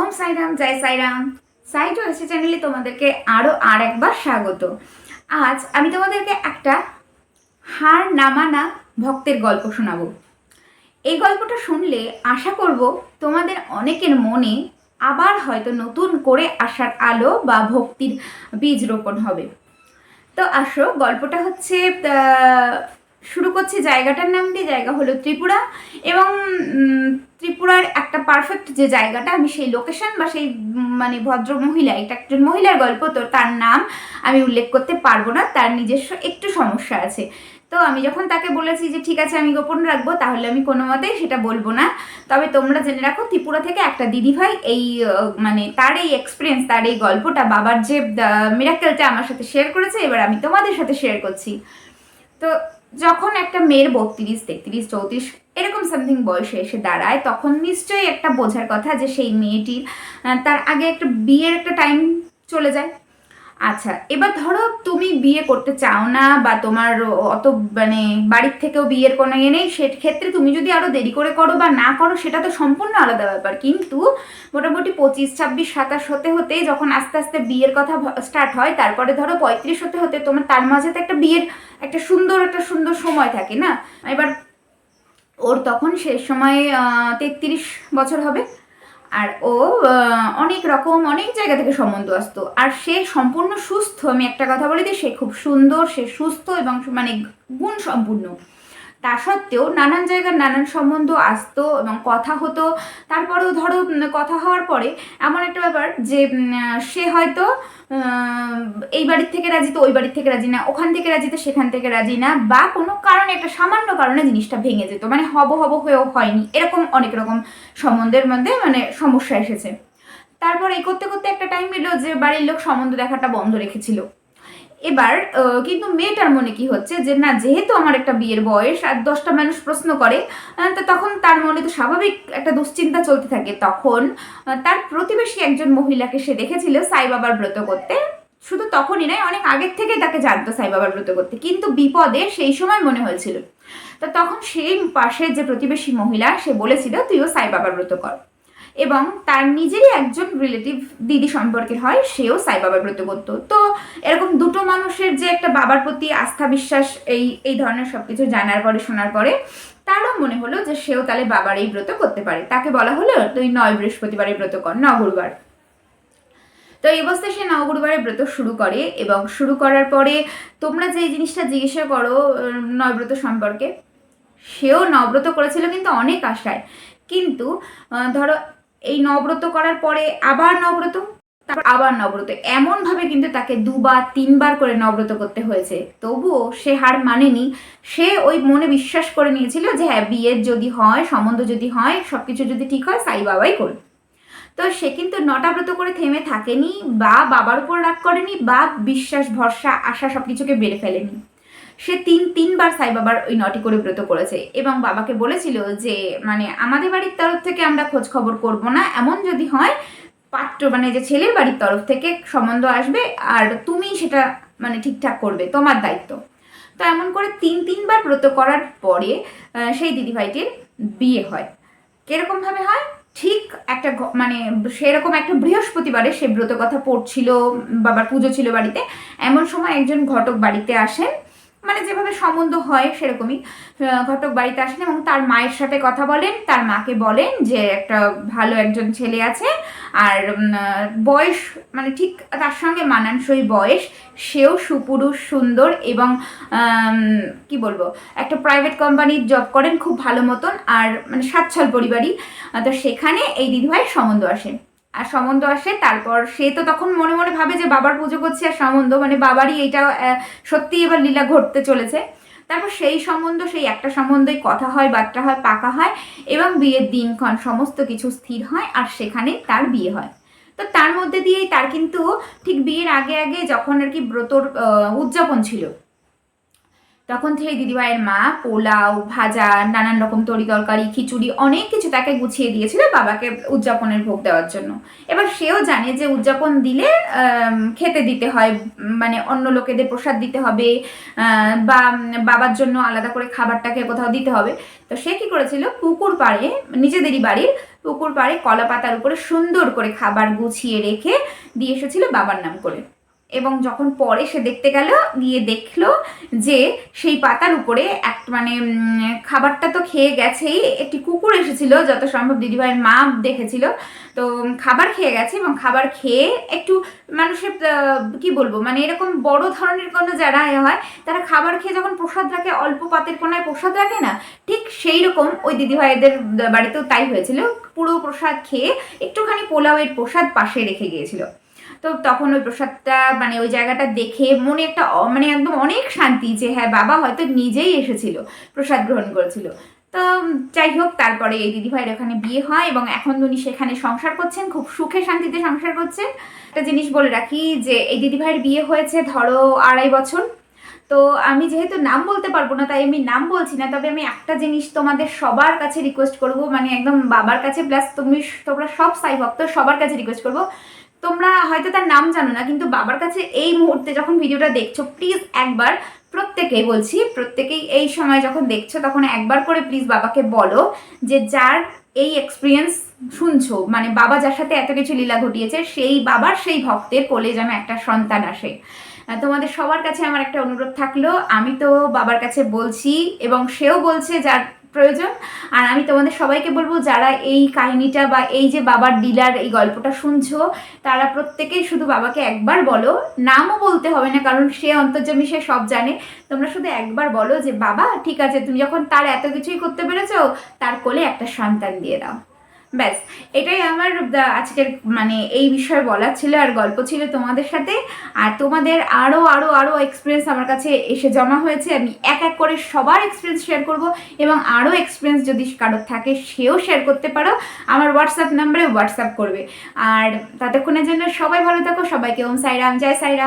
ওম সাইরাম, জয় সাইরাম। সাই চলেছে চ্যানেলে তোমাদেরকে আরও আর একবার স্বাগত। আজ আমি তোমাদেরকে একটা হার নামানা ভক্তের গল্প শোনাবো। এই গল্পটা শুনলে আশা করব তোমাদের অনেকের মনে আবার হয়তো নতুন করে আসার আলো বা ভক্তির বীজ রোপণ হবে। তো আসো, গল্পটা হচ্ছে শুরু করছি জায়গাটার নাম দিয়ে, জায়গা হলো ত্রিপুরা এবং ত্রিপুরার একটা পারফেক্ট যে জায়গাটা, আমি সেই লোকেশন বা সেই মানে ভদ্র মহিলা, এটা একজন মহিলার গল্প, তো তার নাম আমি উল্লেখ করতে পারব না, তার নিজস্ব একটু সমস্যা আছে। তো আমি যখন তাকে বলেছি যে, ঠিক আছে, আমি গোপন রাখব, তাহলে আমি কোনো মতেই সেটা বলব না। তবে তোমরা জেনে রাখো, ত্রিপুরা থেকে একটা দিদিভাই এই মানে তার এই এক্সপিরিয়েন্স তার এই গল্পটা, বাবার যে মিরাকেলটা আমার সাথে শেয়ার করেছে, এবার আমি তোমাদের সাথে শেয়ার করছি। তো যখন একটা মেয়ের বত্রিশ, তেত্রিশ, চৌত্রিশ এরকম সামথিং বয়সে এসে দাঁড়ায়, তখন নিশ্চয়ই একটা বোঝার কথা যে সেই মেয়েটির তার আগে একটা বিয়ের একটা টাইম চলে যায়। আচ্ছা এবার ধরো তুমি বিয়ে করতে চাও না বা তোমার অত মানে বাড়ির থেকেও বিয়ের কোনো ইয়ে নেই, সেক্ষেত্রে তুমি যদি আরও দেরি করে করো বা না করো, সেটা তো সম্পূর্ণ আলাদা ব্যাপার। কিন্তু মোটামুটি পঁচিশ, ছাব্বিশ, সাতাশ হতে হতে যখন আস্তে আস্তে বিয়ের কথা স্টার্ট হয়, তারপরে ধরো পঁয়ত্রিশ হতে হতে তোমার তার মাঝে তো একটা বিয়ের একটা সুন্দর একটা সুন্দর সময় থাকে না? এবার ওর তখন শেষ সময় তেত্রিশ বছর হবে। আর ও অনেক রকম, অনেক জায়গা থেকে সম্বন্ধ আসতো। আর সে সম্পূর্ণ সুস্থ, আমি একটা কথা বলে দিই, সে খুব সুন্দর, সে সুস্থ এবং মানে গুণ সম্পূর্ণ তা সত্ত্বেও নানান জায়গার নানান সম্বন্ধ আসতো এবং কথা হতো। তারপরেও ধরো কথা হওয়ার পরে এমন একটা ব্যাপার যে সে হয়তো এই বাড়ির থেকে রাজি তো ওই বাড়ির থেকে রাজি না, ওখান থেকে রাজি তো সেখান থেকে রাজি না বা কোনো কারণে, একটা সামান্য কারণে জিনিসটা ভেঙে যেত। মানে হব হব হয়েও হয়নি। এরকম অনেক রকম সম্বন্ধের মধ্যে মানে সমস্যা এসেছে। তারপর এই করতে করতে একটা টাইম এলো যে বাড়ির লোক সম্বন্ধ দেখাটা বন্ধ রেখেছিল। এবার কিন্তু মেয়েটার মনে কি হচ্ছে? যে না, যেহেতু আমার একটা বিয়ের বয়স আর দশটা মানুষ প্রশ্ন করে তো তখন তার মনে তো স্বাভাবিক একটা দুশ্চিন্তা চলতে থাকে। তখন তার প্রতিবেশী একজন মহিলাকে সে দেখেছিল সাই বাবার ব্রত করতে। শুধু তখনই নয়, অনেক আগের থেকে তাকে জানতো সাই বাবার ব্রত করতে। কিন্তু বিপদে সেই সময় মনে হয়েছিল। তো তখন সেই পাশে যে প্রতিবেশী মহিলা, সে বলেছিল, তুইও সাই বাবার ব্রত কর। এবং তার নিজেরই একজন রিলেটিভ দিদি সম্পর্কের হয়, সেও সাই বাবার ব্রত করতো তো এরকম দুটো মানুষের যে একটা বাবার প্রতি আস্থা বিশ্বাস, এই এই ধরনের সব কিছু জানার পরে, শোনার পরে, তারও মনে হলো যে সেও তাহলে বাবার এই ব্রত করতে পারে। তাকে বলা হলো তুই নয় বৃহস্পতিবারে ব্রত কর, ন গুরুবার। তো এই অবস্থায় সে নবগুরুবারে ব্রত শুরু করে এবং শুরু করার পরে তোমরা যে জিনিসটা জিজ্ঞাসা করো নয়ব্রত সম্পর্কে, সেও নব্রত করেছিল কিন্তু অনেক আশায়। কিন্তু ধরো এই নব্রত করার পরে আবার নব্রত তারপর আবার নব্রত এমনভাবে কিন্তু তাকে দুবার, তিনবার করে নব্রত করতে হয়েছে। তবুও সে হার মানেনি। সে ওই মনে বিশ্বাস করে নিয়েছিল যে হ্যাঁ বিয়ের যদি হয়, সম্বন্ধ যদি হয় সব কিছু যদি ঠিক হয়, সাই বাবাই করবে। তো সে কিন্তু নটা ব্রত করে থেমে থাকেনি বা বাবার উপর রাগ করেনি বা বিশ্বাস, ভরসা, আশা সব কিছুকে বেড়ে ফেলেনি। সে তিন, তিনবার সাই বাবার ওই নটি করে ব্রত করেছে এবং বাবাকে বলেছিল যে মানে আমাদের বাড়ির তরফ থেকে আমরা খোঁজ খবর করব না। এমন যদি হয়, পাত্র মানে যে ছেলের বাড়ির তরফ থেকে সম্বন্ধ আসবে আর তুমি সেটা মানে ঠিকঠাক করবে, তোমার দায়িত্ব। তো এমন করে তিন, তিনবার ব্রত করার পরে সেই দিদিভাইটির বিয়ে হয়। কীরকম ভাবে হয়? ঠিক একটা মানে সেরকম একটা বৃহস্পতিবারে সে ব্রত কথা পড়ছিল, বাবার পুজো ছিল বাড়িতে। এমন সময় একজন ঘটক বাড়িতে আসেন মানে যেভাবে সম্বন্ধ হয় সেরকমই ঘটক বাড়িতে আসেন এবং তার মায়ের সাথে কথা বলেন, তার মাকে বলেন যে একটা ভালো একজন ছেলে আছে আর বয়স মানে ঠিক তার সঙ্গে মানানসই বয়স, সেও সুপুরুষ, সুন্দর এবং কি বলব, একটা প্রাইভেট কোম্পানির জব করেন খুব ভালো মতন আর মানে সাচ্ছল পরিবারই। তো সেখানে এই দিদিভাইয়ের সম্বন্ধ আসে। আর সম্বন্ধ আসে, তারপর সে তো তখন মনে মনে ভাবে যে বাবার পুজো করছে আর সম্বন্ধ মানে বাবারই এইটা সত্যি এবার লীলা ঘটতে চলেছে। তারপর সেই সম্বন্ধ সেই একটা সম্বন্ধই কথা হয়, বার্তা হয়, পাকা হয়, এবং বিয়ের দিনক্ষণ সমস্ত কিছু স্থির হয় আর সেখানে তার বিয়ে হয়। তো তার মধ্যে দিয়েই তার কিন্তু ঠিক বিয়ের আগে আগে যখন আর কি ব্রতর উদযাপন ছিল। তখন থেকে দিদিভাইয়ের মা, পোলাও, ভাজা, নানান রকম তরি তরকারি, খিচুড়ি, অনেক কিছু তাকে গুছিয়ে দিয়েছিল বাবাকে উদযাপনের ভোগ দেওয়ার জন্য। এবার সেও জানে যে উদযাপন দিলে খেতে দিতে হয় মানে অন্য লোকেদের প্রসাদ দিতে হবে বা বাবার জন্য আলাদা করে খাবারটাকে কোথাও দিতে হবে। তো সে কি করেছিল? পুকুর পাড়ে, নিজেদেরই বাড়ির পুকুর পাড়ে কলা পাতার উপরে সুন্দর করে খাবার গুছিয়ে রেখে দিয়ে এসেছিল বাবার নাম করে। এবং যখন পরে সে দেখতে গেল, গিয়ে দেখল যে সেই পাতার উপরে এক মানে খাবারটা তো খেয়ে গেছেই। একটি কুকুর এসেছিল, যত সম্ভব দিদিভাইয়ের মা দেখেছিল। তো খাবার খেয়ে গেছে এবং খাবার খেয়ে একটু মানুষের কি বলব মানে এরকম বড় ধরনের কোনো যারা হয়, তারা খাবার খেয়ে যখন প্রসাদ রাখে, অল্প পাতের কোনায় প্রসাদ রাখে না, ঠিক সেই রকম ওই দিদিভাইদের বাড়িতেও তাই হয়েছিল। পুরো প্রসাদ খেয়ে একটুখানি পোলাওয়ের প্রসাদ পাশে রেখে গিয়েছিল। তো তখন ওই প্রসাদটা মানে ওই জায়গাটা দেখে মনে একটা মানে একদম অনেক শান্তি যে হ্যাঁ বাবা হয়তো নিজেই এসেছিল, প্রসাদ গ্রহণ করেছিল। তো যাই হোক, তারপরে এই দিদিভাইয়ের ওখানে বিয়ে হয় এবং এখন উনি সেখানে সংসার করছেন, খুব সুখে শান্তিতে সংসার করছেন। একটা জিনিস বলে রাখি যে এই দিদিভাইয়ের বিয়ে হয়েছে ধরো আড়াই বছর। তো আমি যেহেতু নাম বলতে পারব না, তাই আমি নাম বলছি না, তবে আমি একটা জিনিস তোমাদের সবার কাছে রিকোয়েস্ট করব মানে একদম বাবার কাছে প্লাস তুমি, তোমরা সব সাই ভক্ত সবার কাছে রিকোয়েস্ট করব। তোমরা হয়তো তার নাম জানো না, কিন্তু বাবার কাছে এই মুহূর্তে যখন ভিডিওটা দেখছ প্লিজ একবার প্রত্যেকেই বলছি, প্রত্যেকেই এই সময় যখন দেখছ, তখন একবার করে প্লিজ বাবাকে বলো যে যার এই এক্সপিরিয়েন্স শুনছো মানে বাবা যার সাথে এত কিছু লীলা ঘটিয়েছে, সেই বাবার সেই ভক্তের কোলে যেন একটা সন্তান আসে। তোমাদের সবার কাছে আমার একটা অনুরোধ থাকল, আমি তো বাবার কাছে বলছি এবং সেও বলছে যার প্রয়োজন। আর আমি তোমাদের সবাইকে বলব, যারা এই কাহিনীটা বা এই যে বাবার ডিলার এই গল্পটা শুনছো, তারা প্রত্যেকেই শুধু বাবাকে একবার বলো। নামও বলতে হবে না, কারণ সে অন্তর্জমি সে সব জানে। তোমরা শুধু একবার বলো যে, বাবা, ঠিক আছে, তুমি যখন তার এত কিছুই করতে পেরেছ, তার কোলে একটা সন্তান দিয়ে দাও। ব্যাস, এটাই আমার আজকের মানে এই বিষয়ে বলার ছিল আর গল্প ছিল তোমাদের সাথে। আর তোমাদের আরও আরও আরও এক্সপিরিয়েন্স আমার কাছে এসে জমা হয়েছে। আমি এক এক করে সবার এক্সপিরিয়েন্স শেয়ার করব এবং আরও এক্সপিরিয়েন্স যদি কারোর থাকে সেও শেয়ার করতে পারো। আমার হোয়াটসঅ্যাপ নাম্বারে হোয়াটসঅ্যাপ করবে। আর ততক্ষণের জন্য সবাই ভালো থাকো। সবাইকে ওম সাইরাম জয় সাইরাম